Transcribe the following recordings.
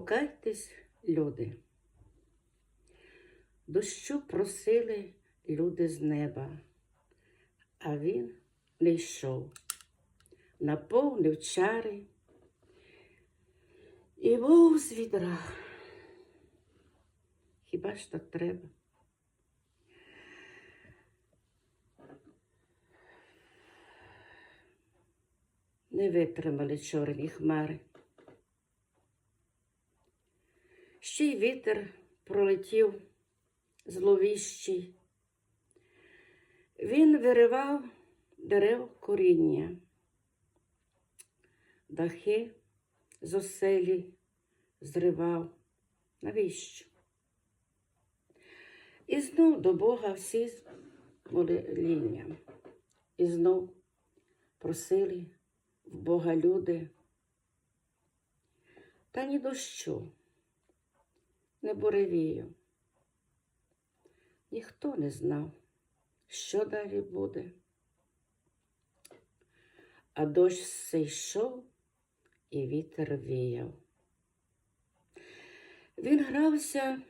Покайтесь, люди. Дощу просили люди з неба, а він не йшов, наповнив чари і вов з відра. Хіба ж так треба? Не витримали чорні хмари. Ще й вітер пролетів зловіщий. Він виривав дерев коріння, дахи з оселі зривав. Навіщо? І знов до Бога всі з молінням. І знов просили в Бога люди. Та ні дощу, не буревію. Ніхто не знав, що далі буде. А дощ все йшов і вітер віяв. Він грався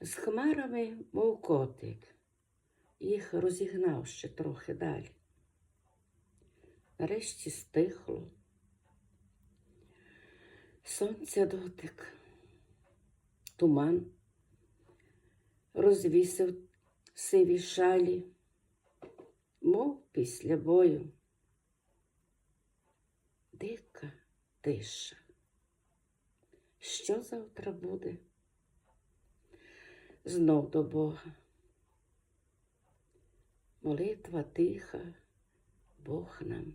з хмарами, мов котик, їх розігнав ще трохи далі. Нарешті стихло. Сонця дотик, туман розвісив сиві шалі, мов після бою. Дика тиша. Що завтра буде? Знов до Бога. Молитва тиха, Бог нам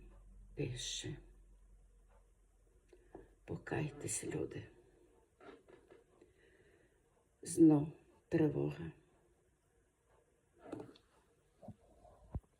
пише. Покайтесь, люди. Знов тривога.